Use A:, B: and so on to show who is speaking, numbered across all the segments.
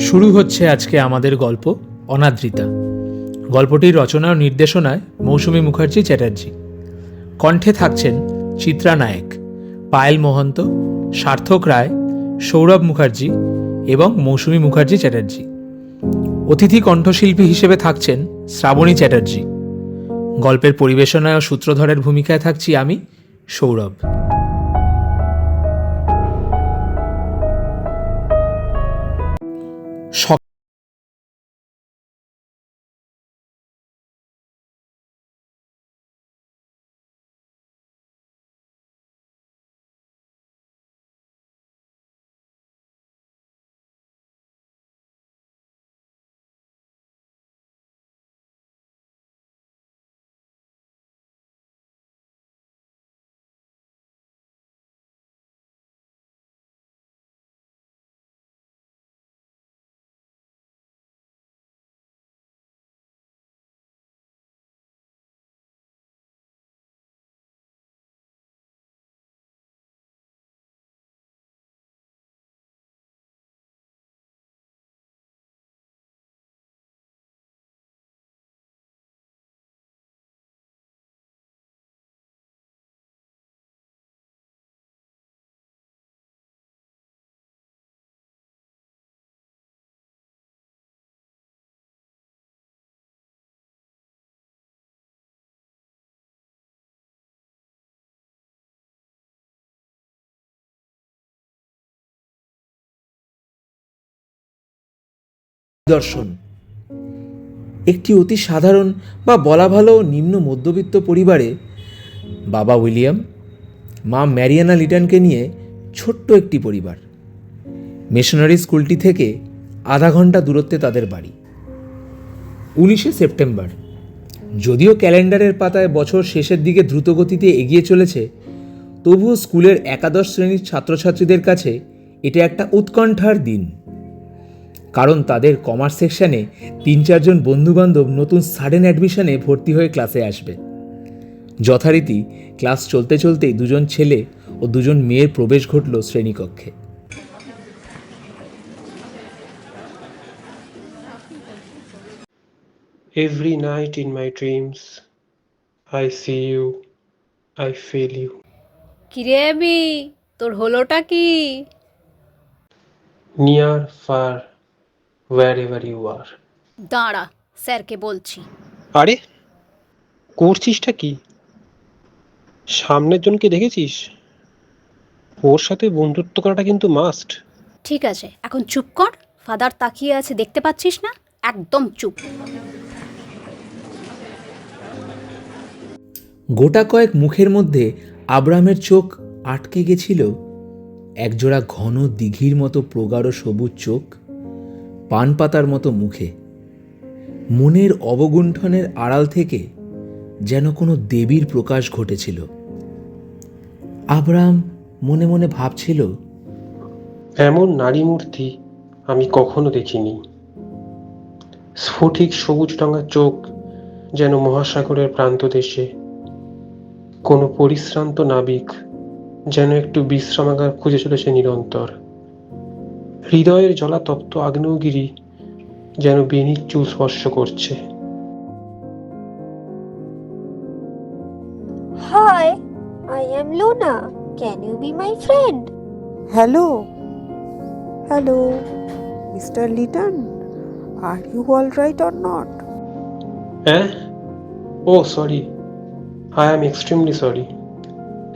A: শুরু হচ্ছে আজকে আমাদের গল্প অনাদ্রিতা গল্পটির রচনা ও নির্দেশনায় মৌসুমী মুখার্জি চ্যাটার্জি। কণ্ঠে থাকছেন চিত্রা নায়েক, পায়েল মহন্ত, সার্থক রায়, সৌরভ মুখার্জি এবং মৌসুমী মুখার্জি চ্যাটার্জি। অতিথি কণ্ঠশিল্পী হিসেবে থাকছেন শ্রাবণী চ্যাটার্জি। গল্পের পরিবেশনায় ও সূত্রধরের ভূমিকায় থাকছি আমি, সৌরভ।
B: দর্শন। একটি অতি সাধারণ বা বলা ভালো নিম্ন মধ্যবিত্ত পরিবারে বাবা উইলিয়াম, মা ম্যারিয়ানা লিটনকে নিয়ে ছোট্ট একটি পরিবার। মিশনারি স্কুলটি থেকে আধা ঘণ্টা দূরত্বে তাদের বাড়ি। উনিশে সেপ্টেম্বর, যদিও ক্যালেন্ডারের পাতায় বছর শেষের দিকে দ্রুতগতিতে এগিয়ে চলেছে, তবুও স্কুলের একাদশ শ্রেণির ছাত্রছাত্রীদের কাছে এটা একটা উৎকণ্ঠার দিন। কারণ তাদের কমার্স সেকশানে তিন চারজন বন্ধুবান্ধব নতুন সাডেন অ্যাডমিশনে ভর্তি হয়ে ক্লাসে আসবে। যথারীতি ক্লাস চলতে চলতেই দুজন ছেলে ও দুজন মেয়ের প্রবেশ ঘটল শ্রেণীকক্ষে।
C: Every night in my dreams, I see you, I feel you.
D: কিরে তোর হলোটা কি?
C: Near, far, wherever you are.
D: দাঁড়া স্যারকে বলছি।
C: আরে করছিসটা কি? সামনের জনকে দেখেছিস? ওর সাথে বন্ধুত্ব করাটা কিন্তু মাস্ট
D: ঠিক আছে এখন চুপ কর। ফাদার তাকিয়ে আছে দেখতে পাচ্ছিস না? একদম চুপ।
B: গোটা কয়েক মুখের মধ্যে আব্রামের চোখ আটকে গেছিল। একজোড়া ঘন দিঘির মতো প্রগাঢ় সবুজ চোখ। পান পাতার মতো মুখে। মনের অবগুণ্ঠনের আড়াল থেকে যেন কোনো দেবীর প্রকাশ ঘটেছিল। আব্রাম মনে মনে ভাবছিল,
C: এমন নারী মূর্তি আমি কখনো দেখিনি। স্ফটিক সবুজ রঙা চোখ যেন মহাসাগরের প্রান্ত দেশে। কোনো পরিশ্রান্ত নাবিক যেন একটু বিশ্রামাগার খুঁজে চলেছে নিরন্তর। হৃদয়ের জ্বলাতপ্ত আগ্নেয়গিরি যেন বেণির চুল স্পর্শ করছে।
E: Hi I am Luna can you be my friend
F: hello hello mister Liton are you all right or not
C: হ্যাঁ ও sorry I am extremely sorry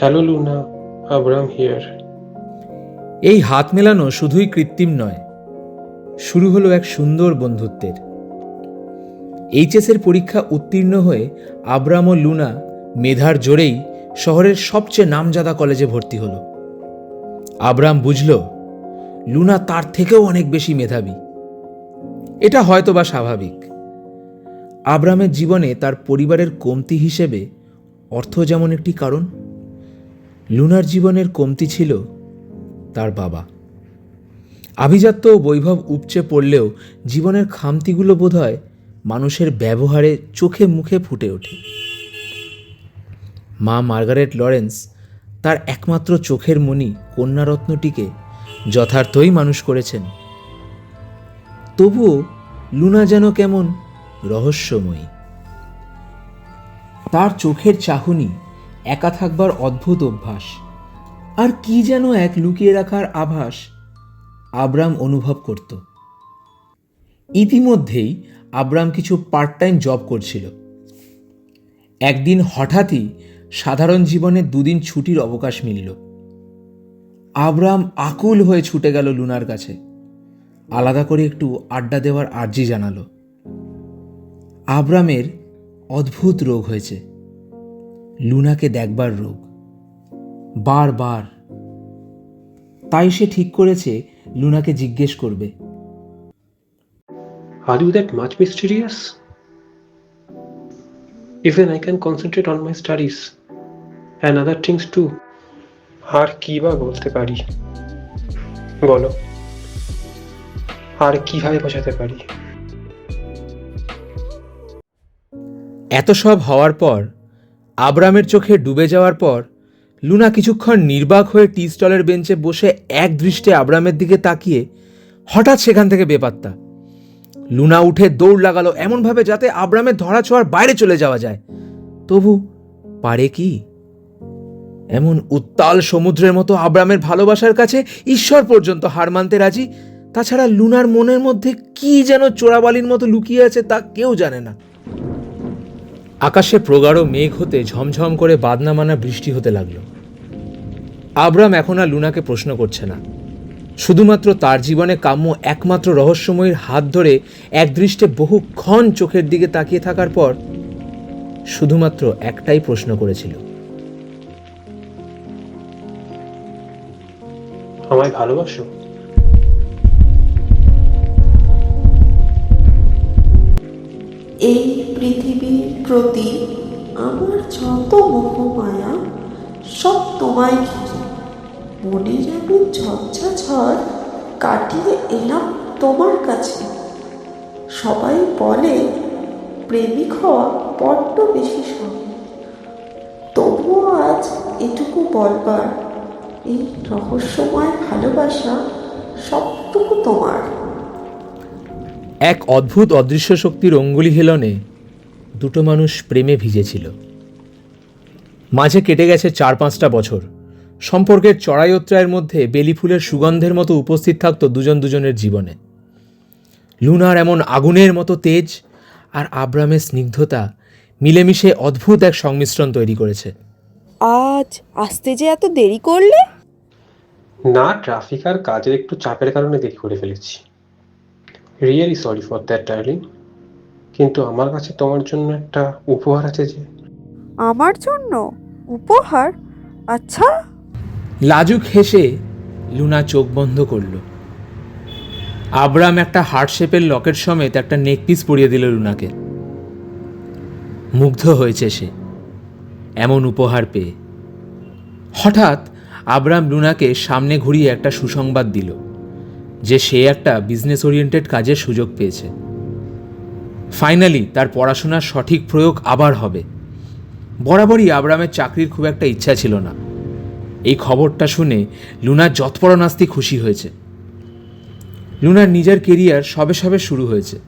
C: hello Luna Abram here
B: এই হাত মেলানো শুধুই কৃত্রিম নয়, শুরু হলো এক সুন্দর বন্ধুত্বের। এইচএসের পরীক্ষা উত্তীর্ণ হয়ে আব্রাম ও লুনা মেধার জোরেই শহরের সবচেয়ে নামজাদা কলেজে ভর্তি হলো। আব্রাম বুঝল, লুনা তার থেকেও অনেক বেশি মেধাবী। এটা হয়তো বা স্বাভাবিক। আব্রামের জীবনে তার পরিবারের কমতি হিসেবে অর্থ যেমন একটি কারণ, লুনার জীবনের কমতি ছিল তার বাবা। আভিজাত্য ও বৈভব উপচে পড়লেও জীবনের খামতিগুলো বোধহয় মানুষের ব্যবহারে চোখে মুখে ফুটে ওঠে। মা মার্গারেট লরেন্স তার একমাত্র চোখের মণি কন্যারত্নটিকে যথার্থই মানুষ করেছেন। তবুও লুনা যেন কেমন রহস্যময়ী। তার চোখের চাহনি একা থাকবার অদ্ভুত অভ্যাস। আর কি যেন এক লুকিয়ে রাখার আভাস আব্রাম অনুভব করত। ইতিমধ্যেই আব্রাম কিছু পার্ট টাইম জব করছিল। একদিন হঠাৎই সাধারণ জীবনে দুদিন ছুটির অবকাশ মিলল। আব্রাম আকুল হয়ে ছুটে গেল লুনার কাছে। আলাদা করে একটু আড্ডা দেওয়ার আর্জি জানালো। আব্রামের অদ্ভুত রোগ হয়েছে। লুনাকে দেখবার রোগ। বার বার তাই সে ঠিক করেছে লুনাকে জিজ্ঞেস করবে।
C: Are you that much mysterious even I can concentrate on my studies and other things too আর কি বা বলতে পারি? বলো। আর কীভাবে বোঝাতে পারি?
B: এত সব হওয়ার পর আব্রামের চোখে ডুবে যাওয়ার পর লুনা কিছুক্ষণ নির্বাক হয়ে টি স্টলের বেঞ্চে বসে এক দৃষ্টে আব্রামের দিকে তাকিয়ে হঠাৎ সেখান থেকে বেপাত্তা। লুনা উঠে দৌড় লাগালো এমনভাবে যাতে আব্রামের ধরা ছোঁয়ার বাইরে চলে যাওয়া যায়। তবু পারে কি? এমন উত্তাল সমুদ্রের মতো আব্রামের ভালোবাসার কাছে ঈশ্বর পর্যন্ত হার মানতে রাজি, তাছাড়া লুনার মনের মধ্যে কি যেন চোরাবালির মতো লুকিয়ে আছে তা কেউ জানে না। আকাশে প্রগাঢ় মেঘ হতে ঝমঝম করে বাদনা মানা বৃষ্টি হতে লাগল। আব্রাম এখন আর লুনাকে প্রশ্ন করছে না। শুধুমাত্র তার জীবনে কাম্য একমাত্র রহস্যময়ীর হাত ধরে একদৃষ্টে বহুক্ষণ চোখের দিকে তাকিয়ে থাকার পর শুধুমাত্র একটাই প্রশ্ন করেছিল।
C: আমায় ভালোবাসো?
F: এই পৃথিবীর প্রতি আমার যত মোহমায়া সব তোমায় ঘিরে মনে যেন ঝঞ্ঝা ঝড় কাটিয়ে এলাম তোমার কাছে। সবাই বলে, প্রেমিক হওয়া বড্ড বেশি সহজ। তবুও আজ এটুকু বলবার। এই রহস্যময় ভালোবাসা সবটুকু তোমার।
B: এক অদ্ভুত অদৃশ্য শক্তির অঙ্গুলি হেলনে দুটো মানুষ প্রেমে ভিজেছিল। মাঝে কেটে গেছে চার পাঁচটা বছর। সম্পর্কের চড়াইত্রায়ের মধ্যে বেলি ফুলের সুগন্ধের মতো উপস্থিত থাকতো দুজন দুজনের জীবনে। লুনার এমন আগুনের মতো তেজ আর আব্রামের স্নিগ্ধতা মিলেমিশে অদ্ভুত এক সংমিশ্রণ তৈরি করেছে।
F: আজ আসতে যে এত দেরি করলে?
C: না ট্রাফিক আর কাজের একটু চাপের কারণে দেরি করে ফেলেছি। Really sorry for that darling কিন্তু আমার কাছে তোমার জন্য একটা উপহার আছে যে।
F: আমার জন্য? উপহার? আচ্ছা।
B: লাজুক হেসে লুনা চোখ বন্ধ করল। আব্রাম একটা হার্ট শেপের লকেট সমেত একটা নেকপিস পরিয়ে দিল লুনাকে। মুগ্ধ হয়েছে সে। এমন উপহার পেয়ে। হঠাৎ আব্রাম লুনাকে সামনে ঘুরিয়ে একটা সুসংবাদ দিল, যে সে একটা বিজনেস ওরিয়েন্টেড কাজের সুযোগ পেয়েছে। ফাইনালি তার পড়াশোনার সঠিক প্রয়োগ আবার হবে। বরাবরই আব্রামের চাকরির খুব একটা ইচ্ছা ছিল না। এই খবরটা শুনে লুনার যৎপরনাস্তি খুশি হয়েছে। লুনার নিজের কেরিয়ার সবে সবে শুরু হয়েছে।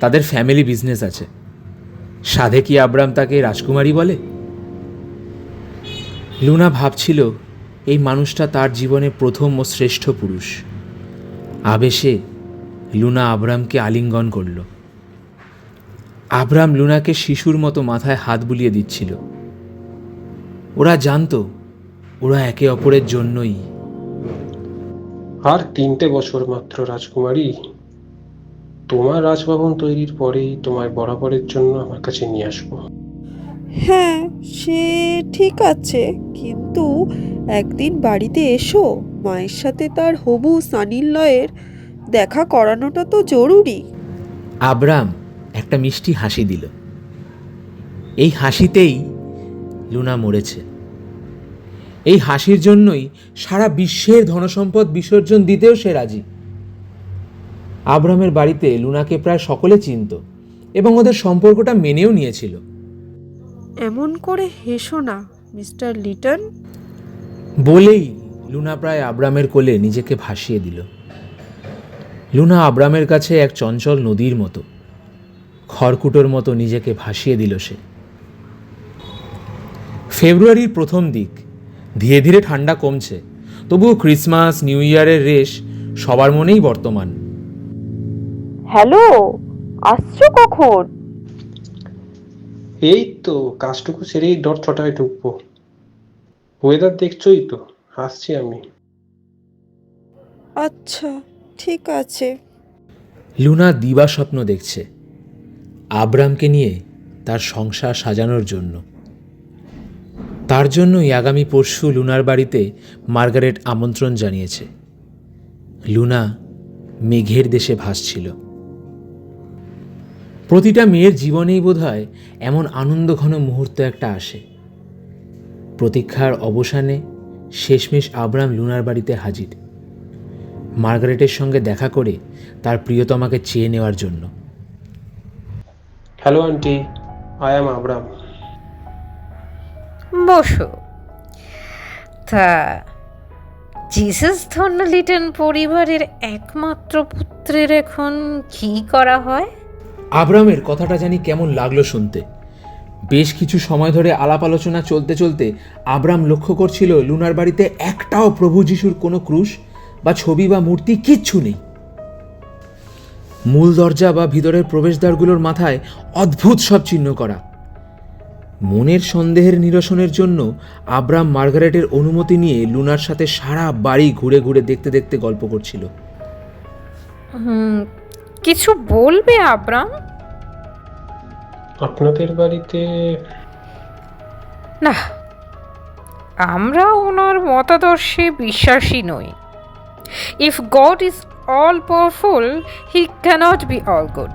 B: তাদের ফ্যামিলি বিজনেস আছে। সাধে কি আব্রাম তাকে রাজকুমারী বলে? লুনা ভাবছিল এই মানুষটা তার জীবনে প্রথম ও শ্রেষ্ঠ পুরুষ। আবেশে লুনা আব্রামকে আলিঙ্গন করল। আব্রাম লুনাকে শিশুর মতো মাথায় হাত বুলিয়ে দিচ্ছিল। ওরা জানতো ওরা একে অপরের জন্যই।
C: আর তিনটে বছর মাত্র রাজকুমারী তোমার রাজভবন তৈরির পরেই তোমায় বরাবরের জন্য আমার কাছে নিয়ে আসব।
F: হ্যাঁ সে ঠিক আছে কিন্তু একদিন বাড়িতে এসো মায়ের সাথে তার হবু সানিলয়ের দেখা করানোটা তো জরুরি।
B: আব্রাম একটা মিষ্টি হাসি দিল। এই হাসিতেই লুনা মরেছে। এই হাসির জন্যই সারা বিশ্বের ধনসম্পদ বিসর্জন দিতেও সে রাজি। আব্রামের বাড়িতে লুনাকে প্রায় সকলে চিনত এবং ওদের সম্পর্কটা মেনেও নিয়েছিল।
F: এমন করে হেসো না মিস্টার লিটন।
B: বলেই লুনা প্রায় আব্রামের কোলে নিজেকে ভাসিয়ে দিল। লুনা আব্রামের কাছে এক চঞ্চল নদীর মতো খড়কুটোর মতো নিজেকে ভাসিয়ে দিল সে। ফেব্রুয়ারির প্রথম দিক ধীরে ধীরে ঠান্ডা কমছে। তবুও ক্রিসমাস নিউ ইয়ারের রেশ সবার মনেই বর্তমান।
F: হ্যালো আসছো কখন?
C: এই তো কাজটুকু সেরেই ডট ছটায় ঢুকবো। ওয়েদার দেখছোই তো আসছি আমি।
F: আচ্ছা ঠিক আছে।
B: লুনা দিবা স্বপ্ন দেখছে আব্রামকে নিয়ে তার সংসার সাজানোর জন্য। তার জন্যই আগামী পরশু লুনার বাড়িতে মার্গারেট আমন্ত্রণ জানিয়েছে। লুনা মেঘের দেশে ভাসছিল। প্রতিটা মেয়ের জীবনেই বোধহয় এমন আনন্দঘন মুহূর্ত একটা আসে। প্রতীক্ষার অবসানে শেষমেশ আব্রাম লুনার বাড়িতে হাজির। মার্গারেটের সঙ্গে দেখা করে তার প্রিয়তমাকে চেয়ে নেওয়ার জন্য।
C: Hello aunty, I am Abram.
G: বসো। তা জিসাস ধন্য লিটন পরিবারের একমাত্র পুত্রের এখন কি করা হয়?
B: আব্রামের কথাটা জানি কেমন লাগল শুনতে। বেশ কিছু সময় ধরে আলাপ আলোচনা চলতে চলতে আব্রাম লক্ষ্য করছিল লুনার বাড়িতে একটাও প্রভু যিশুর কোনো ক্রুশ বা ছবি বা মূর্তি কিচ্ছু নেই। মূল দরজা বা ভিতরের প্রবেশদ্বারগুলোর মাথায় অদ্ভুত সব চিহ্ন করা। মনের সন্দেহের নিরসনের জন্য আব্রাম মার্গারেটের অনুমতি নিয়ে লুনার সাথে সারা বাড়ি ঘুরে ঘুরে দেখতে দেখতে গল্প করছিল।
G: কিছু বলবে আব্রাম
C: আপনাদের বাড়িতে
G: না আমরা ওনার মতাদর্শে বিশ্বাসী নই। If God is all powerful he can't be all good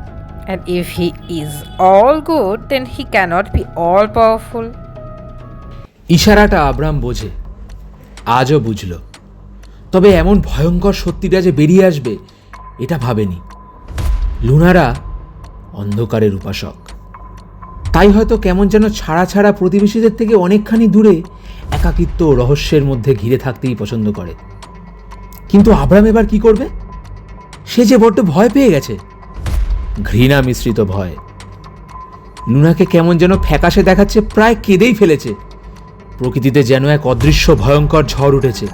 G: and if he is all good then he can't be all powerful
B: ইশারাটা আব্রাম বোঝে, আজও বুঝল। তবে এমন ভয়ঙ্কর সত্যিটা যে বেরিয়ে আসবে, এটা ভাবেনি। লুনারা অন্ধকারের উপাসক। তাই হয়তো কেমন যেন ছাড়া ছাড়া প্রতিবেশীদের থেকে অনেকখানি দূরে একাকিত্ব রহস্যের মধ্যে ঘিরে থাকতেই পছন্দ করে। কিন্তু আব্রাম এবার কি করবে? সে যে বড্ড ভয় পেয়ে গেছে ঘৃণা মিশ্রিত ভয়। লুনাকে কেমন যেন ফ্যাকাশে দেখাচ্ছে, প্রায় কেঁদেই ফেলেছে। প্রকৃতিতে যেন এক অদৃশ্য ভয়ঙ্কর ঝড় উঠেছে।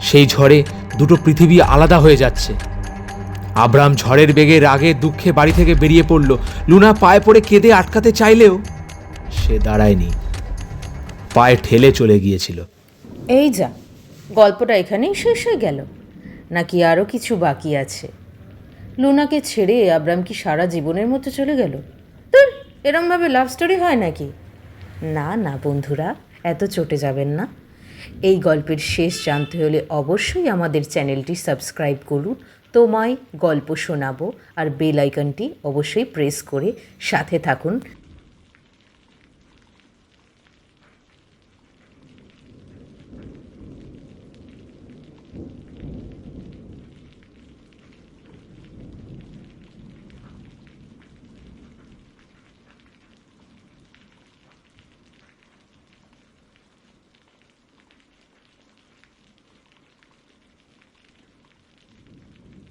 B: সেই ঝড়ে দুটো পৃথিবী আলাদা হয়ে যাচ্ছে। আব্রাম ঝড়ের বেগে রাগে দুঃখে বাড়ি থেকে বেরিয়ে পড়ল। লুনা পায়ে পড়ে কেঁদে আটকাতে চাইলেও সে দাঁড়ায়নি। পায়ে ঠেলে চলে গিয়েছিল।
H: এই যা, গল্পটা এখানেই শেষ হয়ে গেল। নাকি আরও কিছু বাকি আছে? লুনাকে ছেড়ে আব্রাম কি সারা জীবনের মতো চলে গেল? তোর এরমভাবে লাভ স্টোরি হয় নাকি? না না, বন্ধুরা, এত চটে যাবেন না। এই গল্পের শেষ জানতে হলে অবশ্যই আমাদের চ্যানেলটি সাবস্ক্রাইব করুন। তোমায় গল্প শোনাবো আর বেল আইকনটি অবশ্যই প্রেস করে সাথে থাকুন।